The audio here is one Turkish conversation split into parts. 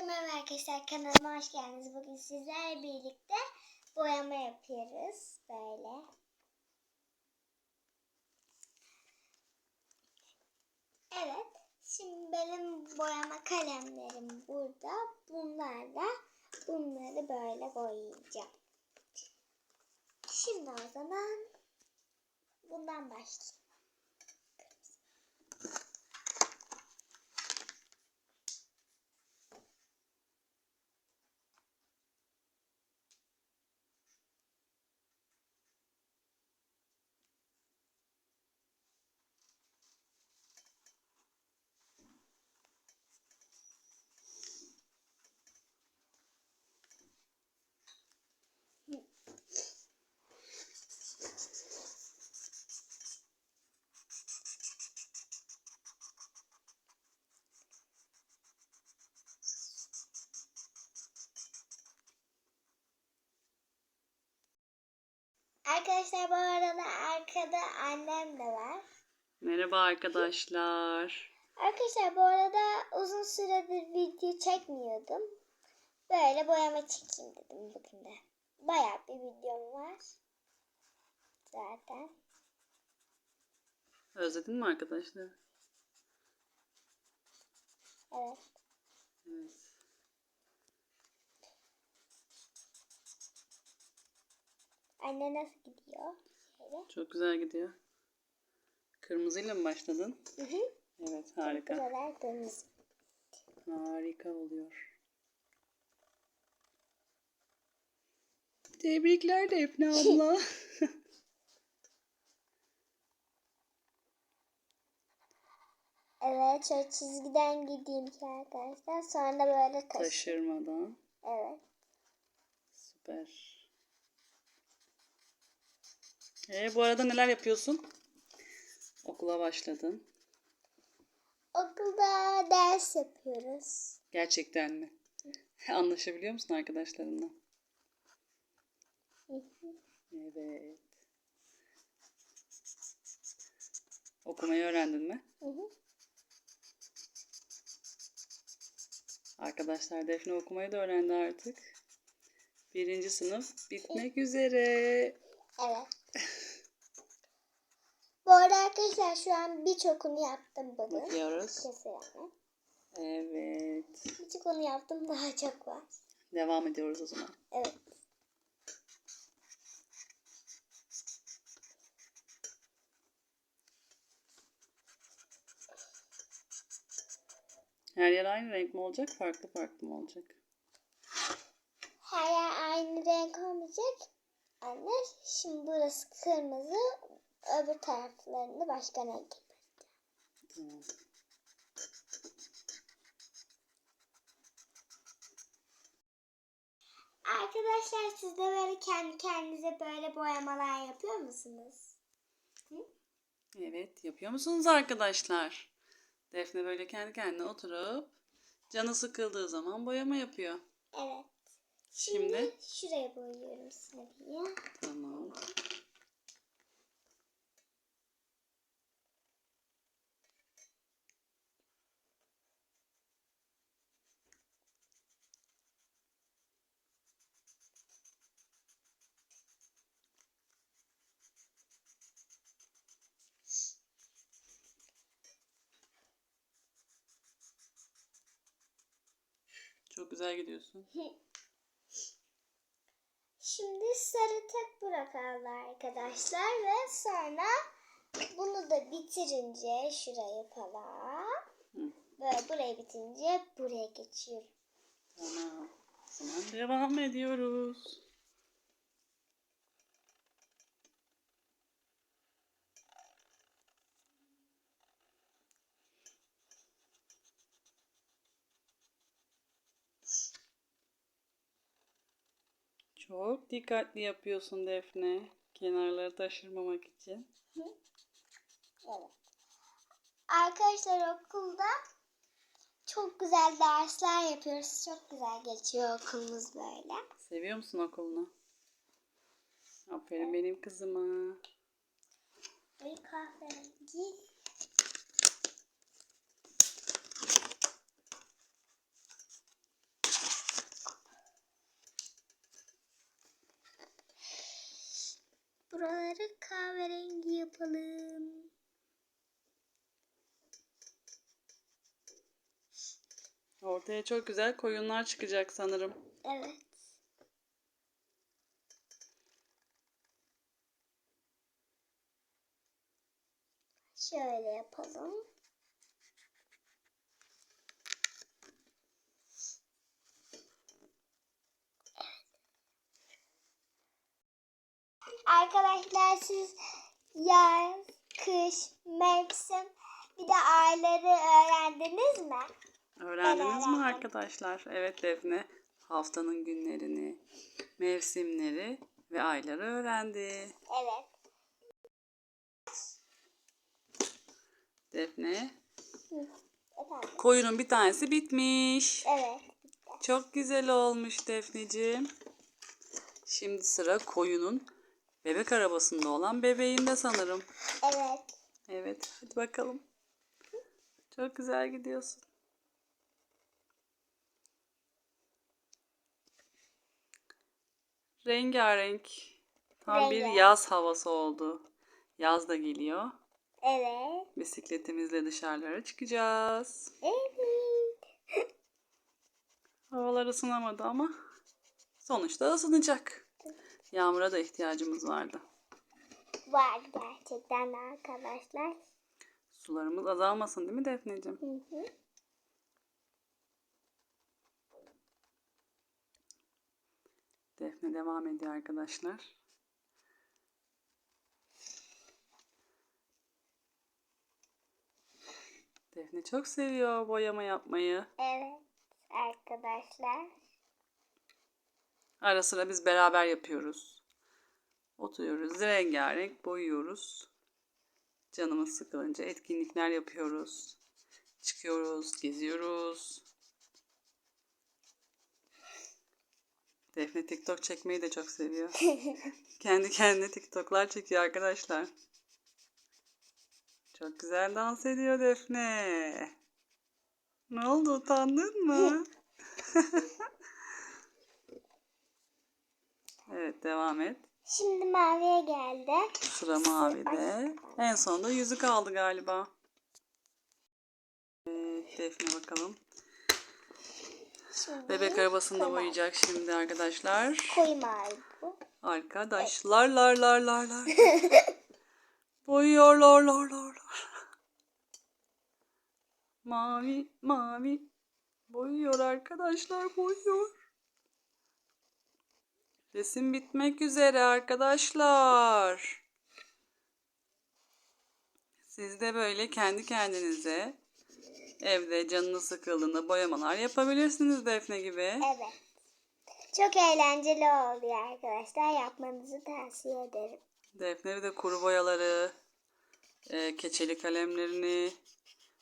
Herkese merhaba arkadaşlar kanalıma hoş geldiniz. Bugün sizlerle birlikte boyama yapıyoruz. Böyle. Evet. Şimdi benim boyama kalemlerim burada. Bunlarla bunları böyle boyayacağım. Şimdi o zaman bundan başlayayım. Arkadaşlar bu arada arkada annem de var. Merhaba arkadaşlar. Arkadaşlar bu arada uzun süredir video çekmiyordum. Böyle boyama çekeyim dedim bugün de. Bayağı bir videom var. Zaten. Özledin mi arkadaşlar? Evet. Evet. Anne nasıl gidiyor? Şöyle. Çok güzel gidiyor. Kırmızıyla mı başladın? Hı hı. Evet harika. Buralar kırmızı. Harika oluyor. Tebrikler Defne abla. Evet şöyle çizgiden gideyim ki arkadaşlar. Sonra böyle taş. Taşırmadan. Evet. Süper. Ee, bu arada neler yapıyorsun? Okula başladın. Okulda ders yapıyoruz. Gerçekten mi? Anlaşabiliyor musun arkadaşlarınla? Evet. Okumayı öğrendin mi? Arkadaşlar Defne okumayı da öğrendi artık. Birinci sınıf bitmek üzere. Evet. Arada arkadaşlar şu an birçokunu yaptım bugün. Bakıyoruz. Kesinlikle. Evet. Birçokunu yaptım daha çok var. Devam ediyoruz o zaman. Evet. Her yer aynı renk mi olacak? Farklı farklı mı olacak? Her yer aynı renk olmayacak. Anne şimdi burası kırmızı. Öbür taraflarını başka renk. Tamam. Arkadaşlar siz de böyle kendi kendinize böyle boyamalar yapıyor musunuz? Evet. Yapıyor musunuz arkadaşlar? Defne böyle kendi kendine oturup canı sıkıldığı zaman boyama yapıyor. Evet. Şimdi, Şimdi? şuraya boyuyorum sarıya. Tamam. Çok güzel gidiyorsun. Şimdi sarı tek bırakalım arkadaşlar ve sonra bunu da bitirince şurayı falan böyle burayı bitince buraya geçiyorum. Tamam. O zaman devam ediyoruz. Çok dikkatli yapıyorsun Defne. Kenarları taşırmamak için. Evet. Arkadaşlar okulda çok güzel dersler yapıyoruz. Çok güzel geçiyor okulumuz böyle. Seviyor musun okulunu? Aferin benim kızıma. Bir kahverengi. Kahverengi yapalım. Ortaya çok güzel koyunlar çıkacak sanırım. Evet. Şöyle yapalım. Arkadaşlar siz yaz, kış, mevsim bir de ayları öğrendiniz mi? Öğrendiniz mi arkadaşlar? Evet Defne haftanın günlerini, mevsimleri ve ayları öğrendi. Evet. Defne Efendim? koyunun bir tanesi bitmiş. Evet. Çok güzel olmuş Defneciğim. Şimdi sıra koyunun bebek arabasında olan bebeğinde sanırım. Evet. Evet, hadi bakalım. Çok güzel gidiyorsun. Rengarenk. Tam bir Rengarenk. yaz havası oldu. Yaz da geliyor. Evet. Bisikletimizle dışarılara çıkacağız. Evet. Havalar ısınamadı ama sonuçta ısınacak. Yağmura da ihtiyacımız vardı. Var gerçekten arkadaşlar. Sularımız azalmasın değil mi Defneciğim? Hı hı. Defne devam ediyor arkadaşlar. Defne çok seviyor boyama yapmayı. Evet arkadaşlar. Ara sıra biz beraber yapıyoruz. Oturuyoruz, rengarenk boyuyoruz. Canımız sıkılınca etkinlikler yapıyoruz. Çıkıyoruz, geziyoruz. Defne TikTok çekmeyi de çok seviyor. Kendi kendine TikTok'lar çekiyor arkadaşlar. Çok güzel dans ediyor Defne. Ne oldu utandın mı? evet devam et. Şimdi maviye geldi. Sıra mavide. En sonunda yüzü kaldı galiba. Evet, Defne bakalım. Şimdi Bebek arabasını da boyayacak şimdi arkadaşlar. Koyu mavi bu. Arkadaşlar lar lar lar lar. Boyuyorlar lar lar lar. Mavi mavi. Boyuyor arkadaşlar boyuyor. Resim bitmek üzere arkadaşlar. Siz de böyle kendi kendinize evde canınız sıkıldığında boyamalar yapabilirsiniz Defne gibi. Evet. Çok eğlenceli oluyor arkadaşlar. Yapmanızı tavsiye ederim. Defne bir de kuru boyaları, e, keçeli kalemlerini,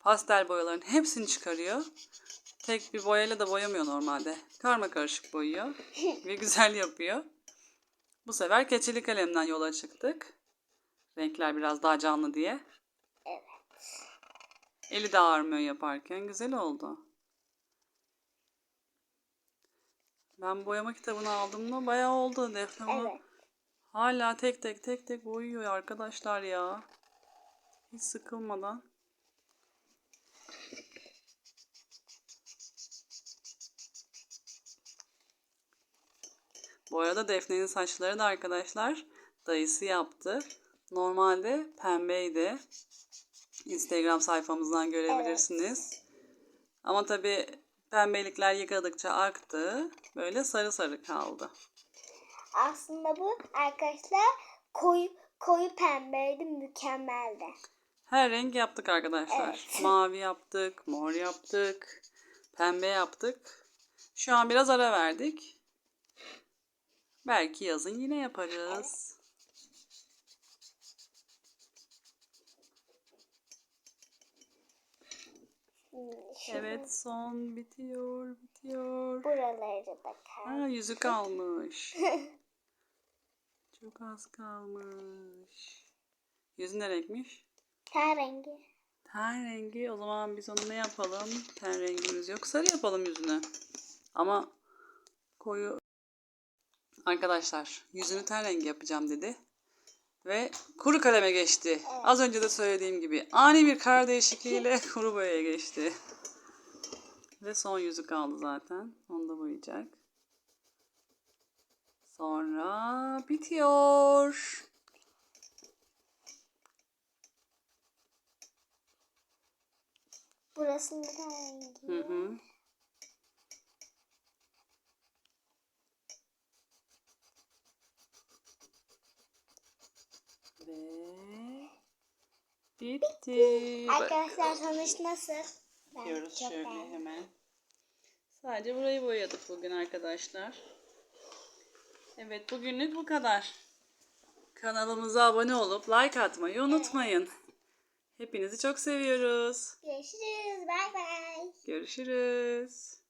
pastel boyaların hepsini çıkarıyor. Tek bir boyayla da boyamıyor normalde. Karma karışık boyuyor ve güzel yapıyor. Bu sefer keçeli kalemden yola çıktık. Renkler biraz daha canlı diye. Evet. Eli de ağrımıyor yaparken. Güzel oldu. Ben boyama kitabını aldığımda bayağı oldu. Defne bunu Evet. Hala tek tek tek tek boyuyor arkadaşlar ya. Hiç sıkılmadan. Bu arada Defne'nin saçları da arkadaşlar dayısı yaptı. Normalde pembeydi. Instagram sayfamızdan görebilirsiniz. Ama tabi pembelikler yıkadıkça aktı. Böyle sarı sarı kaldı. Aslında bu arkadaşlar koyu koyu pembeydi, mükemmeldi. Her renk yaptık arkadaşlar. Evet. Mavi yaptık, mor yaptık, pembe yaptık. Şu an biraz ara verdik. Belki yazın yine yaparız. Şimdi Evet son bitiyor, bitiyor. buraları da. Ha yüzü kalmış. Çok az kalmış. Yüzü ne renkmiş? Ten rengi. Ten rengi. O zaman biz onu ne yapalım? Ten rengimiz yok. Sarı yapalım yüzünü. Ama koyu... Arkadaşlar yüzünü ten rengi yapacağım dedi. Ve kuru kaleme geçti. Az önce de söylediğim gibi ani bir kar değişikliğiyle kuru boyaya geçti. Ve son yüzü kaldı zaten. Onu da boyayacak. Sonra bitiyor. Burasında da rengi. Hı hı. Ve bitti. Arkadaşlar sonuç nasıl? Ben çok şöyle beğendim. hemen. Sadece burayı boyadık bugün arkadaşlar. Evet bugünlük bu kadar. Kanalımıza abone olup like atmayı unutmayın. Hepinizi çok seviyoruz. Görüşürüz. Bay bay. Görüşürüz.